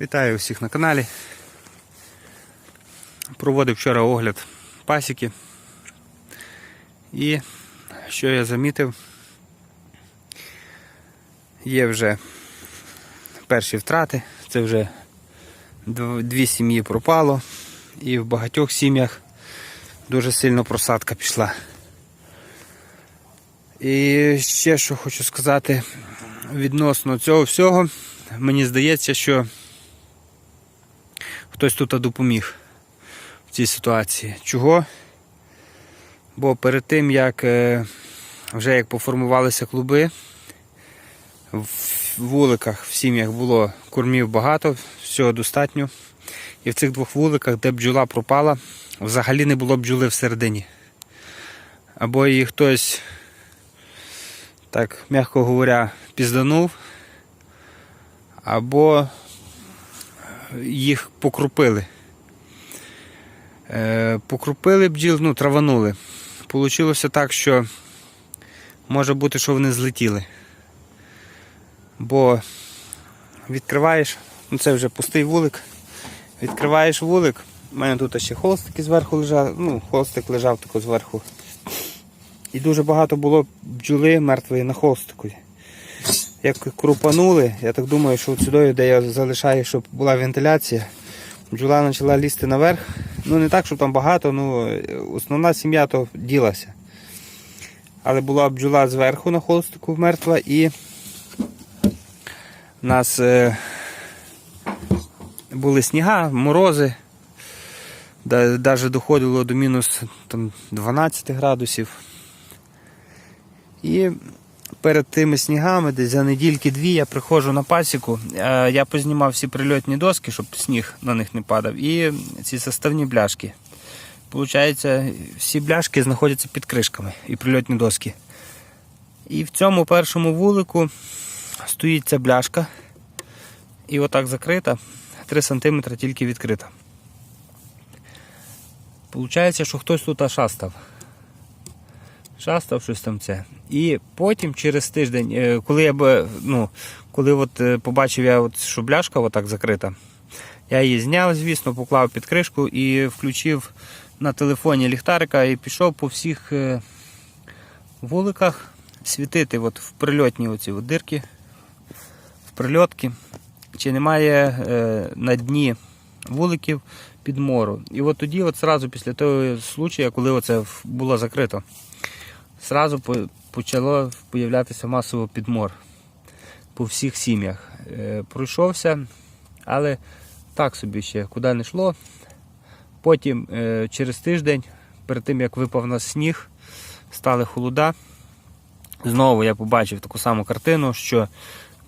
Вітаю всіх на каналі. Проводив вчора огляд пасіки. І що я замітив, є вже перші втрати, це вже дві сім'ї пропало, і в багатьох сім'ях дуже сильно просадка пішла. І ще що хочу сказати відносно цього всього, мені здається, що хтось тут допоміг в цій ситуації. Чого? Бо перед тим, як е, вже як поформувалися клуби, в вуликах в сім'ях було кормів багато, всього достатньо. І в цих двох вуликах, де бджола пропала, взагалі не було бджоли всередині. Або її хтось, так м'яко говоря, пізданув, або їх покрупили. Е, покрупили бджіл, ну, траванули. Получилося так, що може бути, що вони злетіли. Бо відкриваєш, ну це вже пустий вулик. Відкриваєш вулик. У мене тут ще холстики зверху лежав, ну, холстик лежав тако зверху. І дуже багато було бджоли мертвої на холстику. Як крупанули, я так думаю, що сюди, де я залишаю, щоб була вентиляція, бджола почала лізти наверх. Ну не так, що там багато, ну основна сім'я то ділася. Але була бджола зверху на холстику мертва і у нас е, були сніга, морози. Навіть доходило до мінус там, 12 градусів. І перед тими снігами, десь за недільки-дві, я приходжу на пасіку. Е, Я познімав всі прильотні доски, щоб сніг на них не падав, і ці составні бляшки. Получається, всі бляшки знаходяться під кришками і прильотні доски. І в цьому першому вулику стоїть ця бляшка. І отак закрита, 3 см тільки відкрита. Получається, що хтось тут шастав. Шастав щось там це. І потім через тиждень, е, коли я би, ну, коли от е, побачив я, от, що бляшка отак закрита, я її зняв, звісно, поклав під кришку і включив на телефоні ліхтарика і пішов по всіх е, вуликах світити от в прильотні оці от дирки, в прильотки, чи немає е, на дні вуликів підмору. І от тоді, от сразу після того случаю, коли оце було закрито, сразу почало появлятися масово підмор по всіх сім'ях. Е, Пройшовся, але так собі ще куди не йшло. Потім е, через тиждень, перед тим як випав на сніг, стали холода. Знову я побачив таку саму картину, що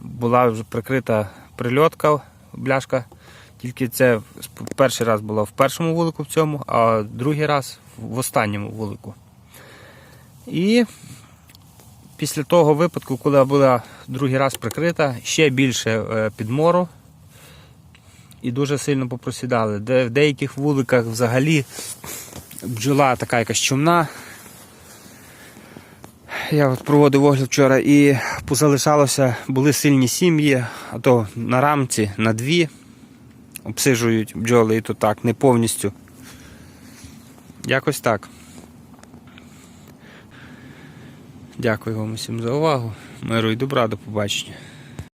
була вже прикрита прильотка, бляшка. Тільки це перший раз було в першому вулику в цьому, а другий раз в останньому вулику. І після того випадку, коли була другий раз прикрита, ще більше е, підмору і дуже сильно попросідали. В деяких вуликах взагалі бджола така якась чумна. Я от проводив огляд вчора і позалишалося, були сильні сім'ї, а то на рамці на дві обсижують бджоли і то так, не повністю. Якось так. Дякую вам усім за увагу. Миру і добра, до побачення.